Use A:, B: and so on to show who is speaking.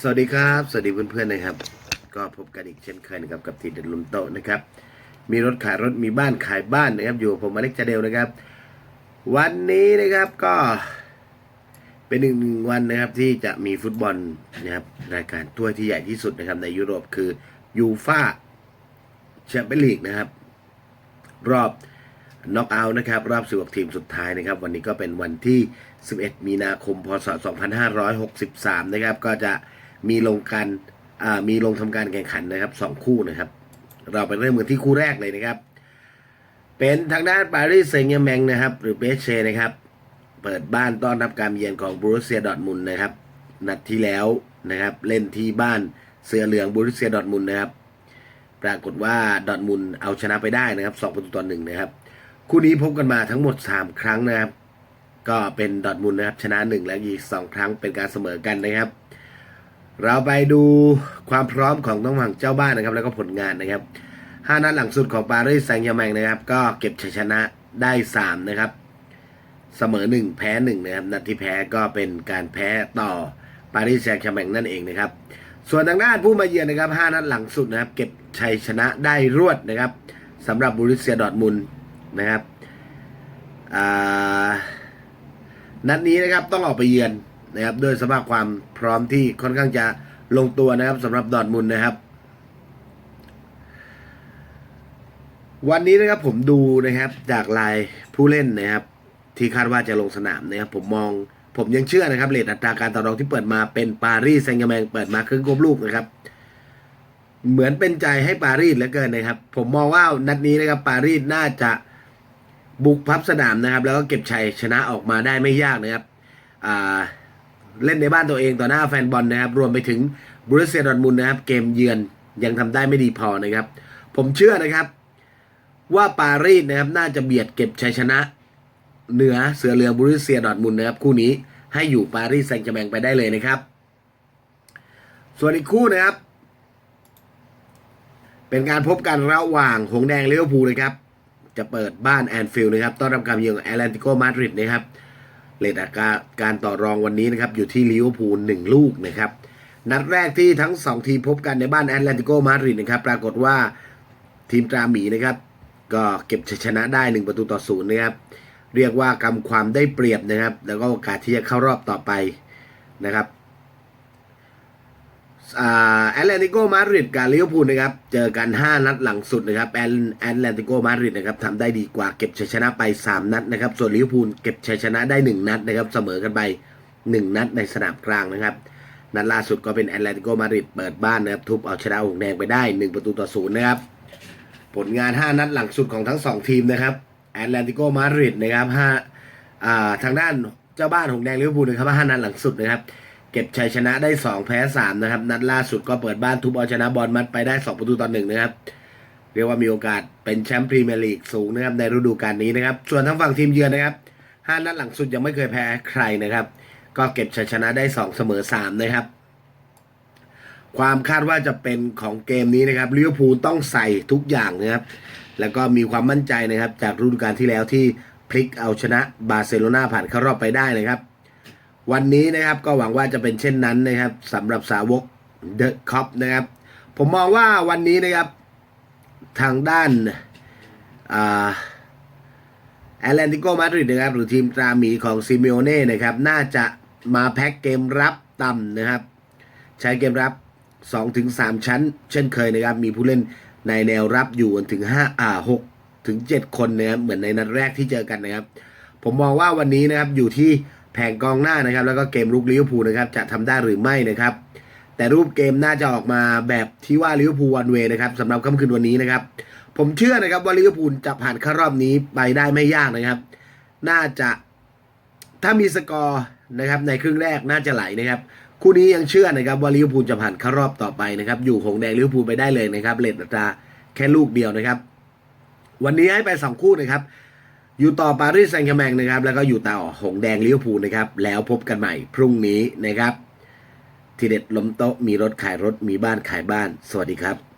A: สวัสดีครับ สวัสดีเพื่อนๆนะครับ ก็พบกันอีกเช่นเคยนะครับกับทีเด็ดลุมโตะนะครับ มีรถขายรถมีบ้านขายบ้านนะครับ อยู่ผมอเล็กจาเดลนะครับ วันนี้นะครับก็เป็นหนึ่งวันนะครับที่จะมีฟุตบอลนะครับรายการถ้วยที่ใหญ่ที่สุดนะครับ ในยุโรปคือยูฟ่าแชมเปี้ยนลีกนะครับ รอบ น็อกเอาท์นะครับรอบ16ทีมสุดท้ายนะครับ วันนี้ก็เป็นวันที่ 11 มีนาคม พศ 2563 นะครับ ก็จะมีลงการมีลงทำการแข่งขันนะครับ 2 คู่นะครับ เราไปเริ่มกันที่คู่แรกเลยนะครับ เป็นทางด้านปารีสเซงต์แชร์แมงนะครับ หรือเบสเชนะครับ เปิดบ้านต้อนรับการเยือนของบรูเซียดอร์ทมุนนะครับ นัดที่แล้วนะครับ เล่นที่บ้านเสือเหลืองบรูเซียดอร์ทมุนนะครับ ปรากฏว่าดอร์ทมุนเอาชนะไปได้นะครับ2ประตูต่อหนึ่งนะครับ คู่นี้พบกันมาทั้งหมด 3 ครั้งนะครับ ก็เป็นดอทมุนนะครับชนะ 1 และอีก 2 ครั้งเป็นการเสมอกันนะครับ เราไปดูความพร้อมของต้องฝั่งเจ้าบ้านนะครับ แล้วก็ผลงานนะครับห้านัดหลังสุดของปารีสแซงต์แชร์แมงนะครับ ก็เก็บชัยชนะได้ 3 นะครับ เสมอ 1 แพ้ 1 นะครับ นัดที่แพ้ก็เป็นการแพ้ต่อปารีสแซงต์แชร์แมงนั่นเองนะครับ ส่วนทางด้านผู้มาเยือนนะครับ5นัดหลังสุดนะครับ เก็บชัยชนะได้รวดนะครับสำหรับบรูเซียดอทมุน นะครับนัดนี้นะครับต้องออกไปเยือนนะครับด้วยสภาพความพร้อมที่ค่อนข้างจะลงตัวนะครับสำหรับดอร์ทมุนนะครับ วันนี้นะครับผมดูนะครับจากลายผู้เล่นนะครับ ที่คาดว่าจะลงสนามนะครับผมมองผมยังเชื่อนะครับเลทอัตราการต่อรองที่เปิดมาเป็นปารีสแซงต์แชร์แมงเปิดมาครึ่งกบลูกนะครับ เหมือนเป็นใจให้ปารีสเหลือเกินนะครับ ผมมองว่านัดนี้นะครับปารีสน่าจะ บุกพับสนามนะครับ แล้วก็เก็บชัยชนะออกมาได้ไม่ยากนะครับเล่นในบ้านตัวเองต่อหน้าแฟนบอลนะครับ รวมไปถึงบรูเซียดอร์มุนนะครับ เกมเยือนยังทำได้ไม่ดีพอนะครับ ผมเชื่อนะครับ ว่าปารีสนะครับ น่าจะเบียดเก็บชัยชนะ เหนือเสือเหลือบรูเซียดอร์มุนนะครับ คู่นี้ให้อยู่ปารีสแซงต์แชร์แมงไปได้เลยนะครับ ส่วนอีกคู่นะครับ เป็นการพบกันระหว่างหงแดงเลิเวอร์พูลนะครับ จะเปิดบ้านแอนฟิลด์นะครับ ต้อนรับการเยือนแอตเลติโกมาดริดนะครับเลทอัตราการต่อรองวันนี้นะครับ อยู่ที่ลิเวอร์พูลหนึ่งลูกนะครับ นัดแรกที่ทั้งสองทีมพบกันในบ้านแอตเลติโกมาดริดนะครับ ปรากฏว่าทีมตราหมีนะครับ ก็เก็บชัยชนะได้ 1 ประตูต่อศูนย์นะครับ เรียกว่ากำความได้เปรียบนะครับ แล้วก็โอกาสที่จะเข้ารอบต่อไปนะครับ แอตเลนติโกมาดริดกับลิเวอร์พูลนะครับ เจอกัน 5 นัดหลังสุดนะครับแอตแอตเลติโกมาดริดนะครับทำได้ดีกว่าเก็บชัยชนะไป 3 นัดนะครับ ส่วนลิเวอร์พูลเก็บชัยชนะได้ 1 นัดนะครับ เสมอกันไป 1 นัดในสนามกลางนะครับ นัดล่าสุดก็เป็นแอตเลนติโกมาดริดเปิดบ้านนะครับ ทุบเอาชนะหงแดงไปได้ 1 ประตูต่อศูนย์นะครับ ผลงาน 5 นัดหลังสุดของทั้ง 2 ทีมนะครับแอตเลนติโกมาดริดนะครับ5อ่าทางด้านเจ้าบ้านหงแดงลิเวอร์พูลนะครับ5นัดหลังสุดนะครับ ก็บชัยชนะได้ 2 แพ้ 3 นะครับ นัดล่าสุดก็เปิดบ้านทุบเอาชนะบอลมัดไปได้ 2 ประตูต่อหนึ่งนะครับ เรียกว่ามีโอกาสเป็นแชมป์พรีเมียร์ลีกสูงนะครับในฤดูกาลนี้นะครับ ส่วนทางฝั่งทีมเยือนนะครับ 5 นัดหลังสุดยังไม่เคยแพ้ใครนะครับ ก็เก็บชัยชนะได้ 2 เสมอ 3 นะครับ ความคาดว่าจะเป็นของเกมนี้นะครับลิเวอร์พูลต้องใส่ทุกอย่างนะครับ แล้วก็มีความมั่นใจนะครับจากฤดูกาลที่แล้วที่พลิกเอาชนะบาร์เซโลนาผ่านเข้ารอบไปได้นะครับ วันนี้นะครับก็หวังว่าจะเป็นเช่นนั้นนะครับสำหรับสาวกเดอะคอปนะครับ ผมมองว่าวันนี้นะครับทางด้านแอตแลนติโกมาดริดนะครับหรือทีมตราหมีของซิเมโอเน่นะครับน่าจะมาแพ็กเกมรับต่ำนะครับ ใช้เกมรับ 2-3 ชั้น เช่นเคยนะครับ มีผู้เล่นในแนวรับอยู่ถึง5อ่า6ถึง 7 คนนะครับเหมือนในนัดแรกที่เจอกันนะครับ ผมมองว่าวันนี้นะครับอยู่ที่ แผงกองหน้านะครับ แล้วก็เกมลุกลิเวอร์พูลนะครับจะทำได้หรือไม่นะครับ แต่รูปเกมน่าจะออกมาแบบที่ว่าลิเวอร์พูลวันเวนะครับสำหรับค่ำคืนวันนี้นะครับ ผมเชื่อนะครับว่าลิเวอร์พูลจะผ่านเข้ารอบนี้ไปได้ไม่ยากนะครับ น่าจะถ้ามีสกอร์นะครับ ในครึ่งแรกน่าจะไหลนะครับคู่นี้ยังเชื่อนะครับว่าลิเวอร์พูลจะผ่านเข้ารอบต่อไปนะครับ อยู่หงแดงลิเวอร์พูลไปได้เลยนะครับเลดตาแค่ลูกเดียวนะครับ วันนี้ให้ไปสองคู่นะครับ อยู่ต่อปารีสแซงต์แชร์แมงนะครับ แล้วก็อยู่ต่อหงแดงลิเวอร์พูลนะครับ แล้วพบกันใหม่พรุ่งนี้นะครับ ทีเด็ดล้มโต๊ะมีรถขายรถมีบ้านขายบ้าน สวัสดีครับ